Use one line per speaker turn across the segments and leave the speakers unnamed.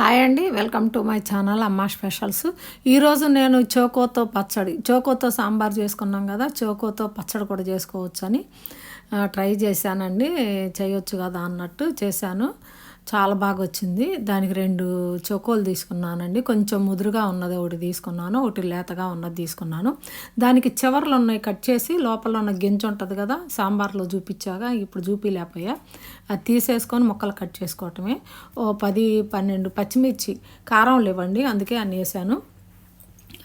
Hi అండి welcome to my channel Amma specials. ఈరోజు నేను చోకోతో పచ్చడి చోకోతో సాంబార్ చేసుకున్నాం కదా చోకోతో పచ్చడి కూడా చేసుకోవచ్చు అని ట్రై చేశానండి చేయొచ్చు కదా అన్నట్టు చేశాను. చాలా బాగా వచ్చింది దానికి రెండు చోకోలు తీసుకున్నానండి. కొంచెం ముదురుగా ఉన్నది ఒకటి తీసుకున్నాను. ఒకటి లేతగా ఉన్నది తీసుకున్నాను. దానికి చివర్లు ఉన్నాయి కట్ చేసి లోపల ఉన్న గింజ ఉంటుంది కదా సాంబార్లో చూపించాగా ఇప్పుడు చూపిలేకపోయా. అది తీసేసుకొని ముక్కలు కట్ చేసుకోవటమే. ఓ పది పన్నెండు పచ్చిమిర్చి కారం లేవండి అందుకే అన్ని వేసాను.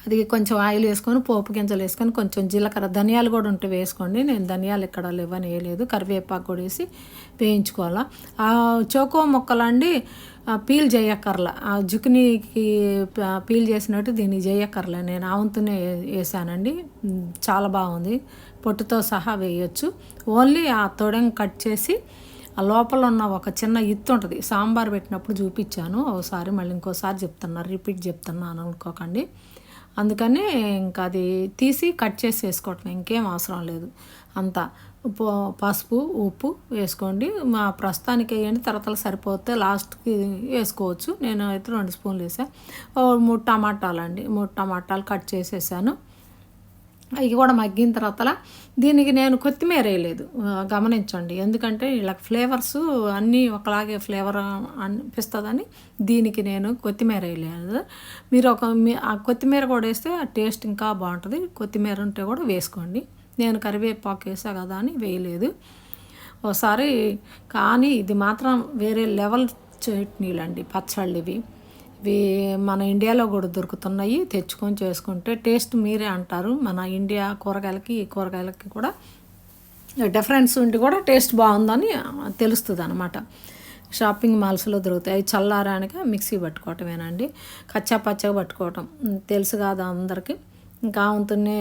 అది కొంచెం ఆయిల్ వేసుకొని పోపు గింజలు వేసుకొని కొంచెం జీలకర్ర ధనియాలు కూడా ఉంటే వేసుకోండి. నేను ధనియాలు ఇక్కడ లేవని వేయలేదు కరివేపాకు కూడా వేసి వేయించుకోవాలా. ఆ చోకో మొక్కలండి పీల్ చేయక్కర్ల ఆ జుకినీకి పీల్ చేసినట్టు దీన్ని చేయక్కర్లే నేను ఆవంతునే వేసానండి. చాలా బాగుంది. పొట్టుతో సహా వేయచ్చు. ఓన్లీ ఆ తొడెం కట్ చేసి ఆ లోపల ఉన్న ఒక చిన్న ఇత్తు ఉంటుంది. సాంబార్ పెట్టినప్పుడు చూపించాను. ఒకసారి మళ్ళీ ఇంకోసారి చెప్తున్నా రిపీట్ చెప్తున్నాను అనుకోకండి. అందుకని ఇంకా అది తీసి కట్ చేసి వేసుకోవటం ఇంకేం అవసరం లేదు. అంతా ఉప్పు పసుపు ఉప్పు వేసుకోండి. మా ప్రస్తుతానికి వేయండి తర్వాత సరిపోతే లాస్ట్కి వేసుకోవచ్చు. నేను అయితే రెండు స్పూన్లు వేసాను మూడు టమాటాలు అండి మూడు టమాటాలు కట్ చేసేసాను. అవి కూడా మగ్గిన తర్వాత దీనికి నేను కొత్తిమీర వేయలేదు. గమనించండి. ఎందుకంటే ఇలా ఫ్లేవర్స్ అన్నీ ఒకలాగే ఫ్లేవర్ అనిపిస్తుందని దీనికి నేను కొత్తిమీర వేయలేదు. మీరు ఒక మీ- ఆ కొత్తిమీర కూడా వేస్తే ఆ టేస్ట్ ఇంకా బాగుంటుంది. కొత్తిమీర ఉంటే కూడా వేసుకోండి. నేను కరివేపాకు వేసా కదా అని వేయలేదు. ఒకసారి కానీ ఇది మాత్రం వేరే లెవెల్ చట్నీలు అండి పచ్చళ్ళు ఇవి ఇవి మన ఇండియాలో కూడా దొరుకుతున్నాయి. తెచ్చుకొని చేసుకుంటే టేస్ట్ మీరే అంటారు. మన ఇండియా కూరగాయలకి ఈ కూరగాయలకి కూడా డిఫరెన్స్ ఉండి కూడా టేస్ట్ బాగుందని తెలుస్తుంది అనమాట షాపింగ్ మాల్స్లో దొరుకుతాయి. అవి చల్లారానిక మిక్సీ పట్టుకోవటమేనండి. కచ్చా పచ్చగా పట్టుకోవటం. తెలుసు కాదు అందరికీ. ఇంకా వంతునే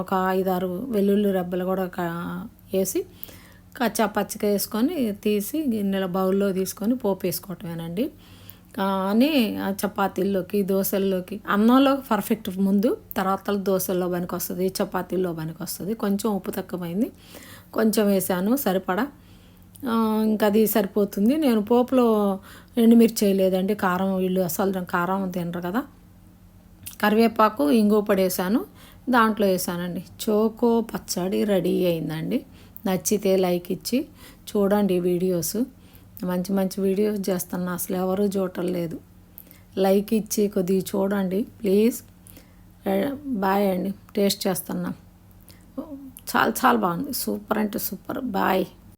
ఒక ఐదారు వెల్లుల్లి రెబ్బలు కూడా వేసి కచ్చా పచ్చగా వేసుకొని తీసి గిన్నెల బౌల్లో తీసుకొని పోపు వేసుకోవటమేనండి. కానీ ఆ చపాతీల్లోకి దోశల్లోకి అన్నంలో పర్ఫెక్ట్ ముందు తర్వాత దోశల్లో పనికి వస్తుంది చపాతీల్లో పనికి వస్తుంది. కొంచెం ఉప్పు తక్కువైంది. కొంచెం వేసాను సరిపడా. ఇంకా అది సరిపోతుంది. నేను పోపులో ఎండుమిర్చి వేయలేదండి కారం వీళ్ళు అసలు కారం తినరు కదా. కరివేపాకు ఇంగు పడేసాను దాంట్లో వేసానండి. చోకో పచ్చడి రెడీ అయిందండి. నచ్చితే లైక్ ఇచ్చి చూడండి వీడియోస్. మంచి మంచి వీడియోస్ చేస్తున్నా అసలు ఎవరు చూడటం లేదు. లైక్ ఇచ్చి కొద్దిగా చూడండి ప్లీజ్ బాయ్ అండి. టేస్ట్ చేస్తున్నా చాలా చాలా బాగుంది. సూపర్ అంటే సూపర్ బాయ్